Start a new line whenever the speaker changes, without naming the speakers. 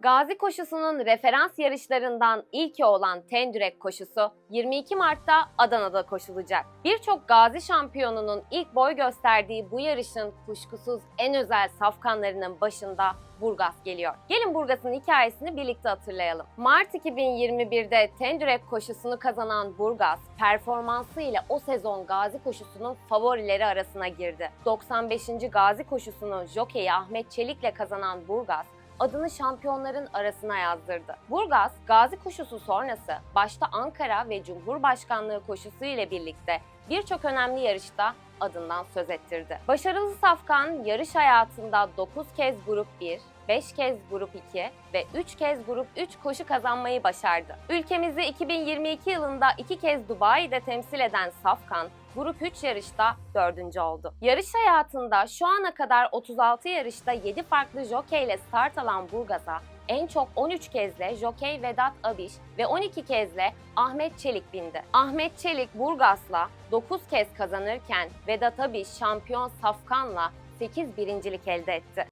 Gazi koşusunun referans yarışlarından ilki olan Tendürek koşusu 22 Mart'ta Adana'da koşulacak. Birçok gazi şampiyonunun ilk boy gösterdiği bu yarışın kuşkusuz en özel safkanlarının başında Burgaz geliyor. Gelin Burgaz'ın hikayesini birlikte hatırlayalım. Mart 2021'de Tendürek koşusunu kazanan Burgaz, performansı ile o sezon Gazi koşusunun favorileri arasına girdi. 95. Gazi koşusunu jokeyi Ahmet Çelik'le kazanan Burgaz, adını şampiyonların arasına yazdırdı. Burgaz, Gazi koşusu sonrası başta Ankara ve Cumhurbaşkanlığı koşusu ile birlikte birçok önemli yarışta adından söz ettirdi. Başarılı Safkan yarış hayatında 9 kez grup 1, 5 kez grup 2 ve 3 kez grup 3 koşu kazanmayı başardı. Ülkemizi 2022 yılında 2 kez Dubai'de temsil eden Safkan, grup 3 yarışta 4. oldu. Yarış hayatında şu ana kadar 36 yarışta 7 farklı jockey ile start alan Burgaz'a en çok 13 kezde jokey Vedat Abiş ve 12 kezde Ahmet Çelik bindi. Ahmet Çelik Burgas'la 9 kez kazanırken Vedat Abiş şampiyon Safkan'la 8 birincilik elde etti.